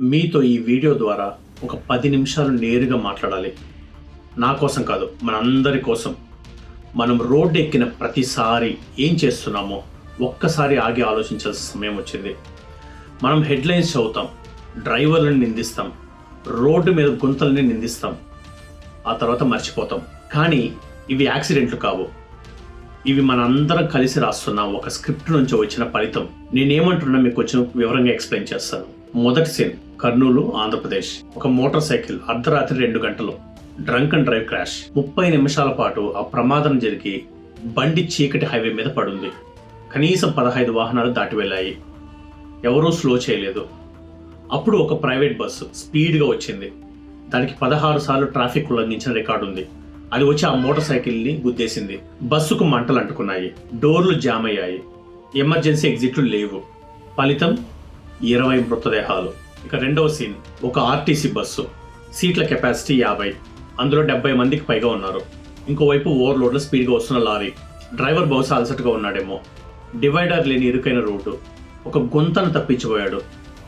మీతో ఈ వీడియో ద్వారా ఒక పది నిమిషాలు నేరుగా మాట్లాడాలి. నా కోసం కాదు మనందరి కోసం. మనం రోడ్డు ఎక్కిన ప్రతిసారి ఏం చేస్తున్నామో ఒక్కసారి ఆగి ఆలోచించాల్సిన సమయం వచ్చింది. మనం హెడ్లైన్స్ చదువుతాం డ్రైవర్లను నిందిస్తాం రోడ్డు మీద గుంతల్ని నిందిస్తాం ఆ తర్వాత మర్చిపోతాం. కానీ ఇవి యాక్సిడెంట్లు కావు. ఇవి మనందరం కలిసి రాస్తున్న ఒక స్క్రిప్ట్ నుంచి వచ్చిన ఫలితం. నేనేమంటున్నా మీకు కొంచెం వివరంగా ఎక్స్ప్లెయిన్ చేస్తాను. మొదటి సీన్ కర్నూలు ఆంధ్రప్రదేశ్. ఒక మోటార్ సైకిల్ అర్ధరాత్రి రెండు గంటలు. Drunk and drive crash. ముప్పై నిమిషాల పాటు ఆ ప్రమాదం జరిగి బండి చీకటి హైవే మీద పడుంది. కనీసం పదహైదు వాహనాలు దాటి వెళ్ళాయి. ఎవరూ స్లో చేయలేదు. అప్పుడు ఒక ప్రైవేట్ బస్సు స్పీడ్గా వచ్చింది. దానికి పదహారు సార్లు ట్రాఫిక్ ఉల్లంఘించిన రికార్డు ఉంది. అది వచ్చి ఆ మోటార్ సైకిల్ని గుద్దేసింది. బస్సుకు మంటలు అంటుకున్నాయి. డోర్లు జామ్ అయ్యాయి. ఎమర్జెన్సీ ఎగ్జిట్లు లేవు. ఫలితం ఇరవై మృతదేహాలు. ఇక రెండవ సీన్ ఒక ఆర్టీసీ బస్సు. సీట్ల కెపాసిటీ యాభై. అందులో డెబ్బై మందికి పైగా ఉన్నారు. ఇంకోవైపు ఓవర్లోడ్లో స్పీడ్గా వస్తున్న లారీ. డ్రైవర్ బహుశా అలసటగా ఉన్నాడేమో. డివైడర్ లేని ఇరుకైన రోడ్డు ఒక గుంతను తప్పించిపోయాడు.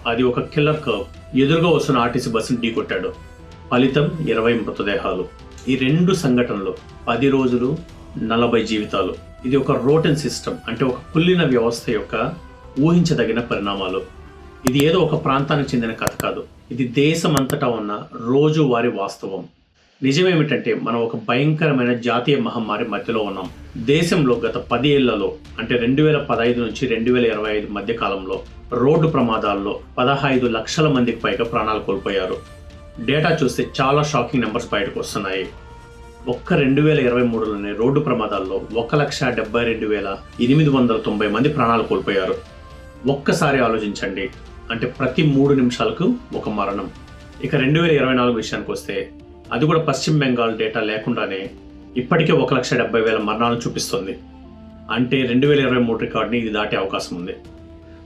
అది ఒక కిల్లర్ కర్వ్. ఎదురుగా వస్తున్న ఆర్టీసీ బస్సును ఢీకొట్టాడు. ఫలితం ఇరవై మృతదేహాలు. ఈ రెండు సంఘటనలు పది రోజులు నలభై జీవితాలు. ఇది ఒక రోటన్ సిస్టమ్ అంటే ఒక కుల్లిన వ్యవస్థ యొక్క ఊహించదగిన పరిణామాలు. ఇది ఏదో ఒక ప్రాంతానికి చెందిన కథ కాదు. ఇది దేశమంతటా ఉన్న రోజువారి వాస్తవం. నిజమేమిటంటే మనం ఒక భయంకరమైన జాతీయ మహమ్మారి మధ్యలో ఉన్నాం. దేశంలో గత పది ఏళ్ళలో అంటే రెండు వేల పదహైదు నుంచి రెండు వేల ఇరవై ఐదు మధ్య కాలంలో రోడ్డు ప్రమాదాల్లో పదహైదు లక్షల మందికి పైగా ప్రాణాలు కోల్పోయారు. డేటా చూస్తే చాలా షాకింగ్ నెంబర్స్ బయటకు వస్తున్నాయి. ఒక్క రెండు వేల ఇరవై మూడులోనే రోడ్డు ప్రమాదాల్లో ఒక లక్ష డెబ్బై రెండు వేల ఎనిమిది వందల తొంభై మంది ప్రాణాలు కోల్పోయారు. ఒక్కసారి ఆలోచించండి. అంటే ప్రతి మూడు నిమిషాలకు ఒక మరణం. ఇక రెండు వేల ఇరవై నాలుగు విషయానికి వస్తే అది కూడా పశ్చిమ బెంగాల్ డేటా లేకుండానే ఇప్పటికే ఒక లక్ష డెబ్బై వేల మరణాలను చూపిస్తుంది. అంటే రెండు వేల ఇరవై మూడు రికార్డుని ఇది దాటే అవకాశం ఉంది.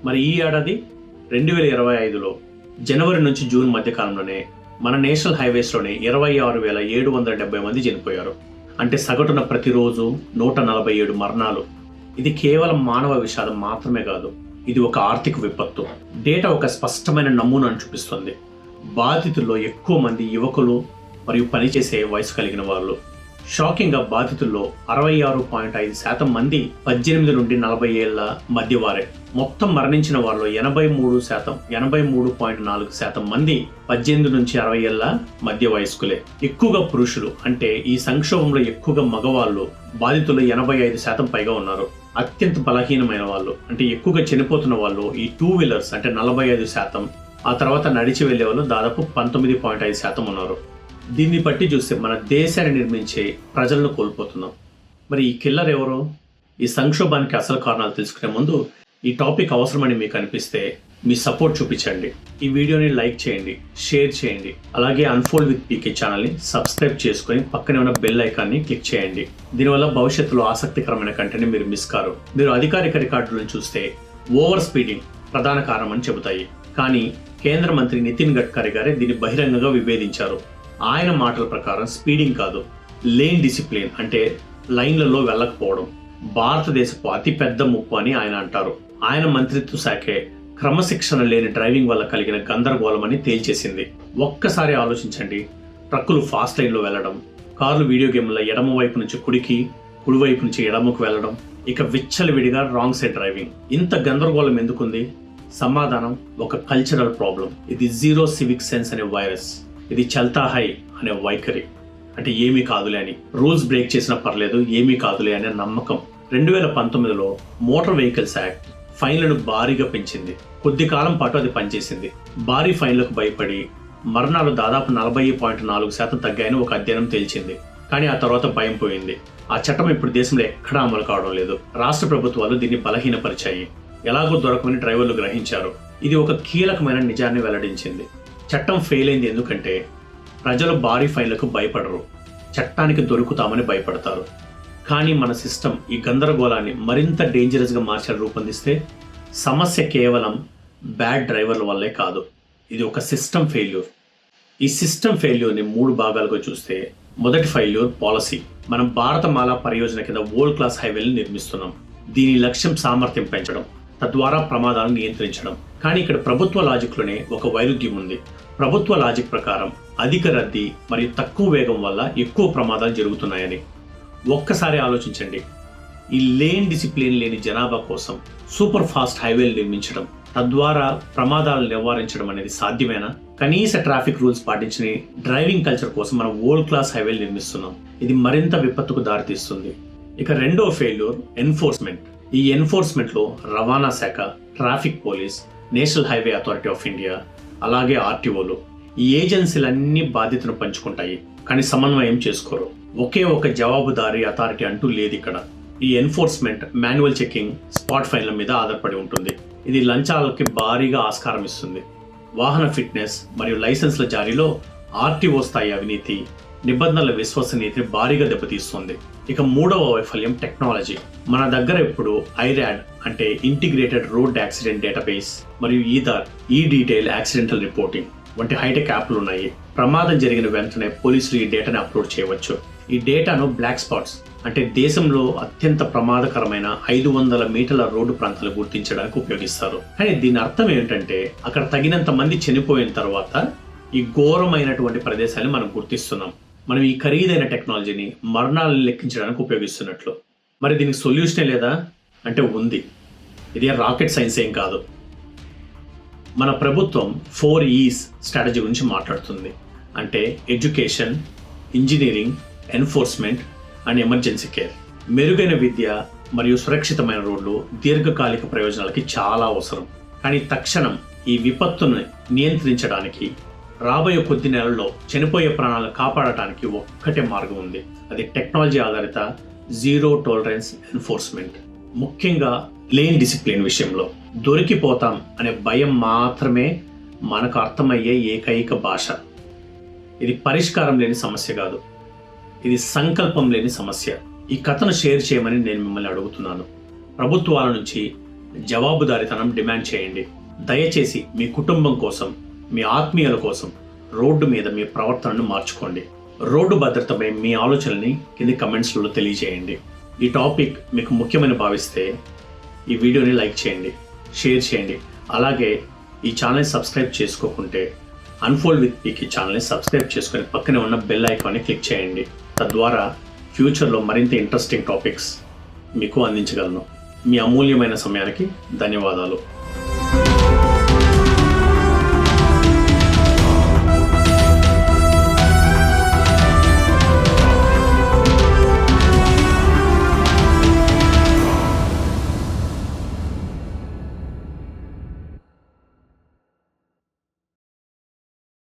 మరి ఈ ఏడాది రెండు వేల ఇరవై ఐదులో జనవరి నుంచి జూన్ మధ్యకాలంలోనే మన నేషనల్ హైవేస్లోనే ఇరవై ఆరు వేల ఏడు వందల డెబ్బై మంది చనిపోయారు. అంటే సగటున ప్రతిరోజు నూట నలభై ఏడు మరణాలు. ఇది కేవలం మానవ విషాదం మాత్రమే కాదు. ఇది ఒక ఆర్థిక విపత్తు. డేటా ఒక స్పష్టమైన నమూనాను చూపిస్తుంది. బాధితుల్లో ఎక్కువ మంది యువకులు మరియు పనిచేసే వయసు కలిగిన వాళ్ళు. షాకింగ్గా బాధితుల్లో అరవై ఆరు పాయింట్ ఐదు శాతం మంది పద్దెనిమిది నుండి నలభై ఏళ్ళ మధ్య వారే. మొత్తం మరణించిన వారిలో ఎనభై మూడు శాతం ఎనభై మూడు పాయింట్ నాలుగు శాతం మంది పద్దెనిమిది నుంచి అరవై ఏళ్ళ మధ్య వయస్కులే. ఎక్కువగా పురుషులు అంటే ఈ సంక్షోభంలో ఎక్కువగా మగవాళ్ళు బాధితులు ఎనభై ఐదు శాతం పైగా ఉన్నారు. అత్యంత బలహీనమైన వాళ్ళు. అంటే ఎక్కువగా చనిపోతున్న వాళ్ళు ఈ టూ వీలర్స్ అంటే నలభై ఐదు శాతం ఆ తర్వాత నడిచి వెళ్ళే వాళ్ళు దాదాపు పంతొమ్మిది పాయింట్ ఐదు శాతం ఉన్నారు. దీన్ని బట్టి చూస్తే మన దేశాన్ని నిర్మించే ప్రజలను కోల్పోతున్నాం. మరి ఈ కిల్లర్ ఎవరు? ఈ సంక్షోభానికి అసలు కారణాలు తెలుసుకునే ముందు ఈ టాపిక్ అవసరమని మీకు అనిపిస్తే మీ సపోర్ట్ చూపించండి. ఈ వీడియోని లైక్ చేయండి షేర్ చేయండి. అలాగే అన్ఫోల్డ్ విత్ పీకే ఛానల్ని సబ్స్క్రైబ్ చేసుకొని పక్కనే ఉన్న బెల్ ఐకాన్ని క్లిక్ చేయండి. దీనివల్ల భవిష్యత్తులో ఆసక్తికరమైన కంటెంట్ మీరు మిస్ కారు. మీరు అధికారిక రికార్డులను చూస్తే ఓవర్ స్పీడింగ్ ప్రధాన కారణం అని చెబుతాయి. కానీ కేంద్ర మంత్రి నితిన్ గడ్కరీ గారే దీన్ని బహిరంగంగా విభేదించారు. ఆయన మాటల ప్రకారం స్పీడింగ్ కాదు లేన్ డిసిప్లిన్ అంటే లైన్లలో వెళ్ళకపోవడం. భారతదేశపు అతిపెద్ద ముప్పు అని ఆయన అంటారు. ఆయన మంత్రిత్వ శాఖే క్రమశిక్షణ లేని డ్రైవింగ్ వల్ల కలిగిన గందరగోళం అని తేల్చేసింది. ఒక్కసారి ఆలోచించండి. ట్రక్కులు ఫాస్ట్ లైన్లో వెళ్ళడం కార్లు వీడియో గేమ్ల ఎడమ వైపు నుంచి కుడికి కుడివైపు నుంచి ఎడమకు వెళ్ళడం ఇక విచ్చలవిడిగా రాంగ్ సైడ్ డ్రైవింగ్. ఇంత గందరగోళం ఎందుకుంది? సమాధానం ఒక కల్చరల్ ప్రాబ్లం. ఇది జీరో సివిక్ సెన్స్ అనే వైరస్. ఇది చల్తా హై అనే వైఖరి. అంటే ఏమీ కాదులే అని. రూల్స్ బ్రేక్ చేసినా పర్లేదు ఏమీ కాదులే అనే నమ్మకం. రెండు వేల పంతొమ్మిదిలో మోటార్ వెహికల్స్ యాక్ట్ ఫైన్లను భారీగా పెంచింది. కొద్ది కాలం పాటు అది పనిచేసింది. భారీ ఫైన్లకు భయపడి మరణాలు దాదాపు నలభై పాయింట్ నాలుగు శాతం తగ్గాయని ఒక అధ్యయనం తేల్చింది. కానీ ఆ తర్వాత భయం పోయింది. ఆ చట్టం ఇప్పుడు దేశంలో ఎక్కడా అమలు కావడం లేదు. రాష్ట్ర ప్రభుత్వాలు దీన్ని బలహీనపరిచాయి. ఎలాగో దొరకమని డ్రైవర్లు గ్రహించారు. ఇది ఒక కీలకమైన నిజాన్ని వెల్లడించింది. చట్టం ఫెయిల్ అయింది ఎందుకంటే ప్రజలు భారీ ఫైన్లకు భయపడరు. చట్టానికి దొరుకుతామని భయపడతారు. కానీ మన సిస్టమ్ ఈ గందరగోళాన్ని మరింత డేంజరస్గా మార్చాలి రూపొందిస్తే సమస్య కేవలం బ్యాడ్ డ్రైవర్ల వల్లే కాదు. ఇది ఒక సిస్టమ్ ఫెయిల్యూర్ ఈ సిస్టమ్ ఫెయిల్యూర్ని మూడు భాగాలుగా చూస్తే మొదటి ఫెయిల్యూర్ పాలసీ మనం భారతమాల పరియోజన కింద వరల్డ్ క్లాస్ హైవేలు నిర్మిస్తున్నాం. దీని లక్ష్యం సామర్థ్యం పెంచడం తద్వారా ప్రమాదాలను నియంత్రించడం. కానీ ఇక్కడ ప్రభుత్వ లాజిక్లోనే ఒక వైరుధ్యం ఉంది. ప్రభుత్వ లాజిక్ ప్రకారం అధిక రద్దీ మరియు తక్కువ వేగం వల్ల ఎక్కువ ప్రమాదాలు జరుగుతున్నాయని. ఒక్కసారి ఆలోచించండి. ఈ లేన్ డిసిప్లిన్ లేని జనాభా కోసం సూపర్ ఫాస్ట్ హైవేలు నిర్మించడం తద్వారా ప్రమాదాలు నివారించడం అనేది సాధ్యమేనా? కనీస ట్రాఫిక్ రూల్స్ పాటించని డ్రైవింగ్ కల్చర్ కోసం మనం వరల్డ్ క్లాస్ హైవేలు నిర్మిస్తున్నాం. ఇది మరింత విపత్తుకు దారితీస్తుంది. ఇక రెండో ఫెయిల్యూర్ ఎన్ఫోర్స్మెంట్. ఈ ఎన్ఫోర్స్మెంట్లో రవాణా శాఖ traffic police national highway authority of India అలాగే ఆర్టీఓలు ఈ ఏజెన్సీలన్నీ బాధ్యతను పంచుకుంటాయి. కానీ సమన్వయం చేసుకోరు. ఒకే ఒక జవాబుదారీ అథారిటీ అంటూ లేదు ఇక్కడ. ఈ ఎన్ఫోర్స్మెంట్ మాన్యువల్ చెకింగ్ స్పాట్ ఫైన్ల మీద ఆధారపడి ఉంటుంది. ఇది లంచాలకి భారీగా ఆస్కారం ఇస్తుంది. వాహన ఫిట్నెస్ మరియు లైసెన్స్ల జారీలో ఆర్టీఓ స్థాయి అవినీతి నిబంధనల విశ్వసనీయతని భారీగా దెబ్బతీస్తుంది. ఇక మూడవ వైఫల్యం టెక్నాలజీ. మన దగ్గర ఇప్పుడు ఐరాడ్ అంటే ఇంటిగ్రేటెడ్ రోడ్ యాక్సిడెంట్ డేటాబేస్ మరియు ఈదార్ ఈ డీటెయిల్ యాక్సిడెంటల్ రిపోర్టింగ్ వంటి హైటెక్ యాప్లు ఉన్నాయి. ప్రమాదం జరిగిన వెంటనే పోలీసులు ఈ డేటాను అప్లోడ్ చేయవచ్చు. ఈ డేటాను బ్లాక్ స్పాట్స్ అంటే దేశంలో అత్యంత ప్రమాదకరమైన ఐదు వందల మీటర్ల రోడ్డు ప్రాంతాలు గుర్తించడానికి ఉపయోగిస్తారు. కానీ దీని అర్థం ఏంటంటే అక్కడ తగినంత మంది చనిపోయిన తర్వాత ఈ ఘోరమైనటువంటి ప్రదేశాన్ని మనం గుర్తిస్తున్నాం. మనం ఈ ఖరీదైన టెక్నాలజీని మరణాలను లెక్కించడానికి ఉపయోగిస్తున్నట్లు. మరి దీనికి సొల్యూషనే లేదా? అంటే ఉంది. ఇది రాకెట్ సైన్స్ ఏం కాదు. మన ప్రభుత్వం ఫోర్ ఈస్ స్ట్రాటజీ గురించి మాట్లాడుతుంది. అంటే education engineering enforcement and emergency care. మెరుగైన విద్య మరియు సురక్షితమైన రోడ్లు దీర్ఘకాలిక ప్రయోజనాలకి చాలా అవసరం. కానీ తక్షణం ఈ విపత్తును నియంత్రించడానికి రాబోయే కొద్ది నెలల్లో చనిపోయే ప్రాణాలను కాపాడటానికి ఒక్కటే మార్గం ఉంది. అది టెక్నాలజీ ఆధారిత జీరో టాలరెన్స్ ఎన్ఫోర్స్మెంట్. ముఖ్యంగా లేన్ డిసిప్లిన్ విషయంలో. దొరికిపోతాం అనే భయం మాత్రమే మనకు అర్థమయ్యే ఏకైక భాష. ఇది పరిష్కారం లేని సమస్య కాదు. ఇది సంకల్పం లేని సమస్య. ఈ కథను షేర్ చేయమని నేను మిమ్మల్ని అడుగుతున్నాను. ప్రభుత్వాల నుంచి జవాబుదారితనం డిమాండ్ చేయండి. దయచేసి మీ కుటుంబం కోసం మీ ఆత్మీయుల కోసం రోడ్డు మీద మీ ప్రవర్తనను మార్చుకోండి. రోడ్డు భద్రతపై మీ ఆలోచనని కింది కమెంట్స్లలో తెలియజేయండి. ఈ టాపిక్ మీకు ముఖ్యమని భావిస్తే ఈ వీడియోని లైక్ చేయండి షేర్ చేయండి. అలాగే ఈ ఛానల్ సబ్స్క్రైబ్ చేసుకోకుంటే అన్ఫోల్డ్ విత్ పీకి ఛానల్ని సబ్స్క్రైబ్ చేసుకొని పక్కనే ఉన్న బెల్ ఐకాన్ని క్లిక్ చేయండి. తద్వారా ఫ్యూచర్లో మరింత ఇంట్రెస్టింగ్ టాపిక్స్ మీకు అందించగలను. మీ అమూల్యమైన సమయానికి ధన్యవాదాలు.